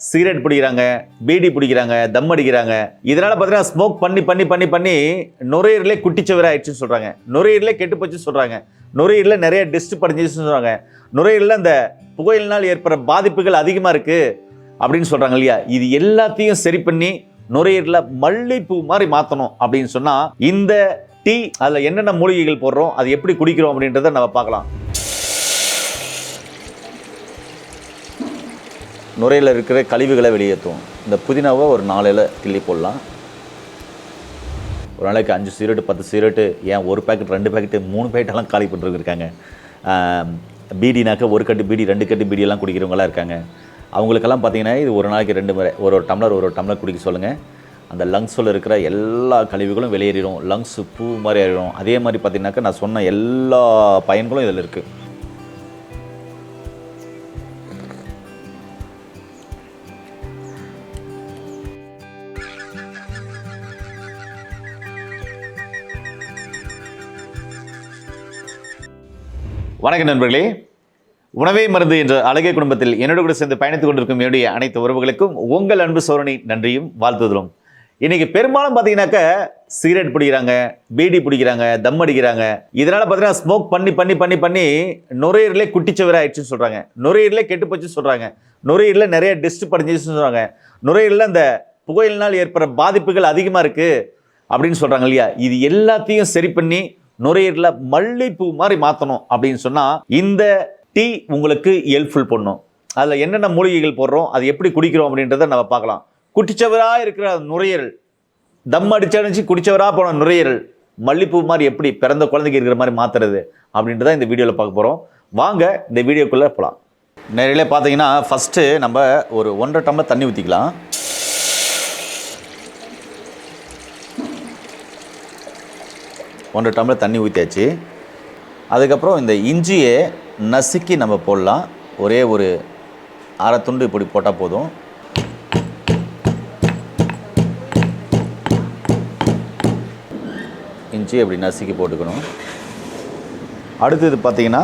Cigarette பிடிக்கிறாங்க PT பிடிக்கிறாங்க தம் அடிக்கிறாங்க. இதனால பார்த்தீங்கன்னா ஸ்மோக் பண்ணி பண்ணி பண்ணி பண்ணி நுரையீரலே குட்டிச்சவர ஆயிடுச்சுன்னு சொல்கிறாங்க நுரையீரலே கெட்டு போச்சுன்னு சொல்கிறாங்க நுரையீரில் நிறைய டெஸ்ட் படிஞ்சிச்சுன்னு சொல்கிறாங்க நுரையீரில் அந்த புகையினால் ஏற்படுற பாதிப்புகள் அதிகமாக இருக்குது அப்படின்னு சொல்கிறாங்க இல்லையா? இது எல்லாத்தையும் சரி பண்ணி நுரையீரில் மல்லிப்பூ மாதிரி மாற்றணும் அப்படின்னு சொன்னால் இந்த டீ அதில் என்னென்ன மூலிகைகள் போடுறோம் அது எப்படி குடிக்கிறோம் அப்படின்றத நம்ம பார்க்கலாம். நுரையில் இருக்கிற கழிவுகளை வெளியேற்றும். இந்த புதினாவை ஒரு நாளையில் கிள்ளி போடலாம். ஒரு நாளைக்கு அஞ்சு சீரட்டு பத்து சீரட்டு ஏன் ஒரு பேக்கெட் ரெண்டு பேக்கெட்டு மூணு பேக்கெட்டெல்லாம் காலி பண்ணிருக்காங்க பீடினாக்க ஒரு கட்டு பீடி ரெண்டு கட்டு பீடியெல்லாம் குடிக்கிறவங்களாம் இருக்காங்க. அவங்களுக்கெல்லாம் பார்த்தீங்கன்னா இது ஒரு நாளைக்கு ரெண்டு முறை ஒரு ஒரு டம்ளர் ஒரு ஒரு டம்ளர் குடிக்க சொல்லுங்கள் அந்த லங்ஸில் இருக்கிற எல்லா கழிவுகளும் வெளியேறிடும். லங்ஸு பூ மாதிரி ஆயிடும். அதே மாதிரி பார்த்தீங்கன்னாக்கா நான் சொன்ன எல்லா பயன்களும் இதில் இருக்குது வணக்கம் நண்பர்களே. உணவே மருந்து என்ற அழகிய குடும்பத்தில் என்னோட கூட சேர்ந்து பயணித்துக் கொண்டிருக்கும் என்னுடைய அனைத்து உறவுகளுக்கும் உங்கள் அன்பு சோரணி நன்றியும் வாழ்த்துதலும். இன்னைக்கு பெரும்பாலும் பார்த்தீங்கன்னாக்க சிகரெட் பிடிக்கிறாங்க பீடி பிடிக்கிறாங்க தம் அடிக்கிறாங்க. இதனால பார்த்தீங்கன்னா ஸ்மோக் பண்ணி பண்ணி பண்ணி பண்ணி நுரையீரலே குட்டிச்சவர ஆயிடுச்சுன்னு சொல்கிறாங்க நுரையீரலே கெட்டு போச்சுன்னு சொல்கிறாங்க நுரையீரில் நிறைய டெஸ்ட் படிஞ்சிச்சுன்னு சொல்கிறாங்க நுரையீரில் அந்த புகையினால் ஏற்படுற பாதிப்புகள் அதிகமாக இருக்குது அப்படின்னு சொல்கிறாங்க இல்லையா? இது எல்லாத்தையும் சரி பண்ணி நுரையீரல மல்லிப்பூ மாதிரி மாற்றணும் அப்படின்னு சொன்னால் இந்த டீ உங்களுக்கு ஹெல்ப்ஃபுல் பண்ணும் அதில் என்னென்ன மூலிகைகள் போடுறோம் அது எப்படி குடிக்கிறோம் அப்படின்றத நம்ம பார்க்கலாம். குட்டிச்சவராக இருக்கிற நுரையீரல் தம் அடிச்சடிச்சு குடிச்சவராக போன நுரையீரல் மல்லிப்பூ மாதிரி எப்படி பிறந்த குழந்தைக்கு இருக்கிற மாதிரி மாற்றுறது அப்படின்றத இந்த வீடியோவில் பார்க்க போகிறோம் வாங்க இந்த வீடியோக்குள்ளே போகலாம் நேரிலே பார்த்தீங்கன்னா ஃபஸ்ட்டு நம்ம ஒரு ஒன்றரை டம்ளர் தண்ணி ஊற்றிக்கலாம் ஒன்றரை டம்ளர் தண்ணி ஊற்றியாச்சு அதுக்கப்புறம் இந்த இஞ்சியை நசுக்கி நம்ம போடலாம். ஒரே ஒரு அரை துண்டு இப்படி போட்டால் போதும். இஞ்சி அப்படி நசுக்கி போட்டுக்கணும். அடுத்தது பார்த்தீங்கன்னா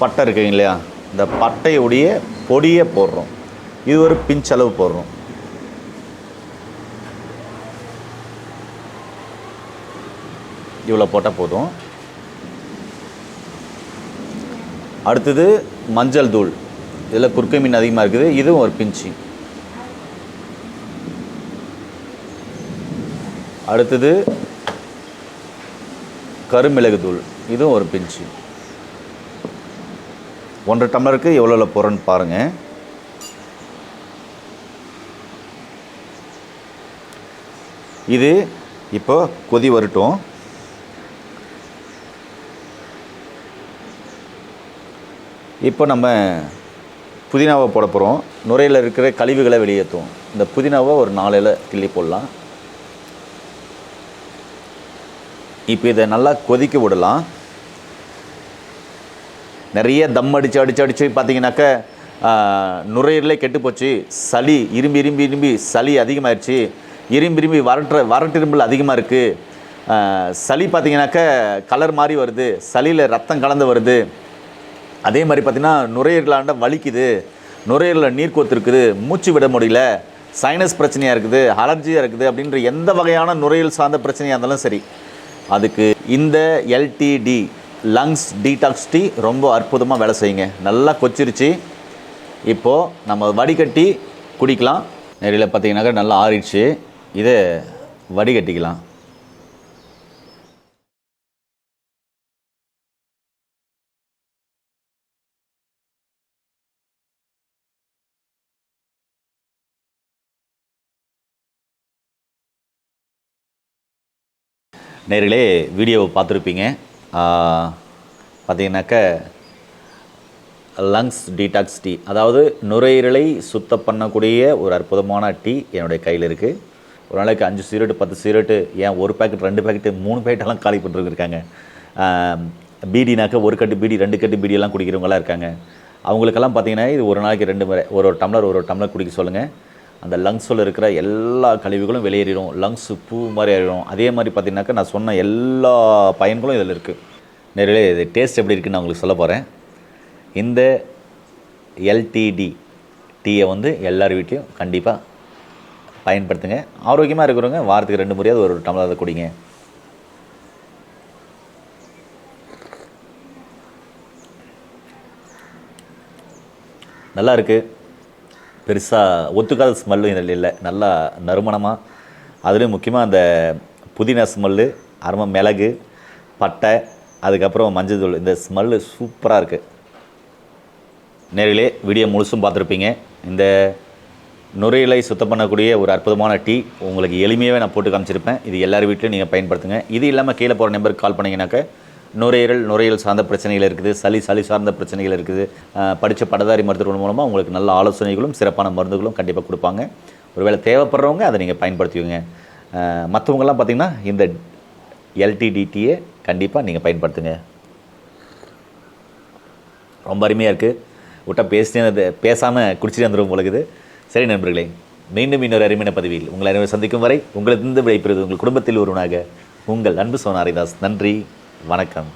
பட்டை இருக்குங்க இல்லையா? இந்த பட்டையுடைய பொடியை போடுறோம். இது ஒரு பிஞ்சளவு போடுறோம். இவ்வளோ போட்டால் போதும். அடுத்தது மஞ்சள் தூள். இதில் குறுக்கை மீன் அதிகமாக இருக்குது. இதுவும் ஒரு பிஞ்சு. அடுத்தது கருமிளகு தூள். இதுவும் ஒரு பிஞ்சு. ஒன்றரை டம்ளருக்கு எவ்வளோ போகிறேன்னு பாருங்கள் இது இப்போ கொதி வரட்டும். இப்போ நம்ம புதினாவை போட போகிறோம் நுரையில் இருக்கிற கழிவுகளை வெளியேற்றும் இந்த புதினாவை ஒரு நாளையில் கிள்ளி போடலாம். இப்போ இதை நல்லா கொதிக்க விடலாம். நிறைய தம் அடித்து அடித்து அடித்து பார்த்தீங்கன்னாக்க நுரையீரலே கெட்டுப்போச்சு சளி இரும்பி இரும்பி இரும்பி சளி அதிகமாகிடுச்சு இரும்பி இரும்பி வரட்டுற வரட்டிரும்பல் அதிகமாக இருக்குது சளி பார்த்தீங்கன்னாக்க கலர் மாதிரி வருது. சளியில் ரத்தம் கலந்து வருது. அதே மாதிரி பார்த்தீங்கன்னா நுரையீரலாண்ட வலிக்குது நுரையீரலில் நீர் கோத்து இருக்குது மூச்சு விட முடியல சைனஸ் பிரச்சனையாக இருக்குது அலர்ஜியாக இருக்குது அப்படின்ற எந்த வகையான நுரையீரல் சார்ந்த பிரச்சனையாக இருந்தாலும் சரி அதுக்கு இந்த எல்டிடி லங்ஸ் டீடாக்ஸ் டீ ரொம்ப அற்புதமாக வேலை செய்யுங்க. நல்லா கொச்சிருச்சு. இப்போது நம்ம வடிகட்டி குடிக்கலாம். நேரில் பார்த்தீங்கன்னாக்கா நல்லா ஆறிடுச்சு. இதை வடிகட்டிக்கலாம். நேர்களே வீடியோவை பார்த்துருப்பீங்க. பார்த்தீங்கன்னாக்க லங்ஸ் டீடாக்ஸ் டீ அதாவது நுரையீரலை சுத்தம் பண்ணக்கூடிய ஒரு அற்புதமான டீ என்னுடைய கையில் இருக்குது ஒரு நாளைக்கு அஞ்சு சீரட்டு பத்து சீரட்டு ஏன் ஒரு பேக்கெட் ரெண்டு பேக்கெட்டு மூணு பேக்கெட்டெல்லாம் காலி பண்ணிருக்காங்க பீடினாக்க ஒரு கட்டு பீடி ரெண்டு கட்டு பீடியெல்லாம் குடிக்கிறவங்களாம் இருக்காங்க. அவங்களுக்கெல்லாம் பார்த்தீங்கன்னா இது ஒரு நாளைக்கு ரெண்டு முறை ஒரு ஒரு டம்ளர் ஒரு ஒரு டம்ளர் குடிக்க சொல்லுங்கள் அந்த லங்ஸில் இருக்கிற எல்லா கழிவுகளும் வெளியேறிடும். லங்ஸ் பூ மாதிரி ஆயிடும். அதே மாதிரி பார்த்திங்கனாக்கா நான் சொன்ன எல்லா பயன்களும் இதில் இருக்குது நேரிலே இது டேஸ்ட் எப்படி இருக்குன்னு நான் உங்களுக்கு சொல்ல போகிறேன் இந்த எல்டிடி டீயை வந்து எல்லார் வீட்லேயும் கண்டிப்பாக பயன்படுத்துங்க. ஆரோக்கியமாக இருக்கிறவங்க வாரத்துக்கு ரெண்டு முறையாவது ஒரு டம்ளர் குடிங்க. நல்லா இருக்குது பெருசாக ஒத்துக்காத ஸ்மெல்லும் இதில் இல்லை. நல்லா நறுமணமாக அதுலேயும் முக்கியமாக அந்த புதினா ஸ்மெல்லு அருமை மிளகு பட்டை அதுக்கப்புறம் மஞ்சள் தூள் இந்த ஸ்மெல்லு சூப்பராக இருக்குது நேரிலே வீடியோ முழுசும் பார்த்துருப்பீங்க. இந்த நுரையீரலை சுத்தம் பண்ணக்கூடிய ஒரு அற்புதமான டீ உங்களுக்கு எளிமையாகவே நான் போட்டு காமிச்சிருப்பேன். இது எல்லார் வீட்லையும் நீங்கள் பயன்படுத்துங்க. இது இல்லாமல் கீழே போகிற நம்பருக்கு கால் பண்ணிங்கனாக்க நுரையீரல் நுரையீரல் சார்ந்த பிரச்சனைகள் இருக்குது சளி சளி சார்ந்த பிரச்சனைகள் இருக்குது. படித்த படதாரி மருத்துவர்கள் மூலமாக உங்களுக்கு நல்ல ஆலோசனைகளும் சிறப்பான மருந்துகளும் கண்டிப்பாக கொடுப்பாங்க. ஒருவேளை தேவைப்படுறவங்க அதை நீங்கள் பயன்படுத்துவீங்க மற்றவங்கெல்லாம் பார்த்திங்கன்னா இந்த எல்டிடிடியை கண்டிப்பாக நீங்கள் பயன்படுத்துங்க. ரொம்ப அருமையாக இருக்குது விட்டா பேசினது பேசாமல் குடிச்சிட்டு வந்துடும் உங்களுக்கு சரி நண்பர்களே மீண்டும் இன்னொரு அருமையான பதவியில் உங்களை அனைவரும் சந்திக்கும் வரை உங்களிருந்து விடைபெறுவது உங்கள் குடும்பத்தில் ஒருவனாக உங்கள் அன்பு சோனாரிதாஸ். நன்றி. வணக்கம்.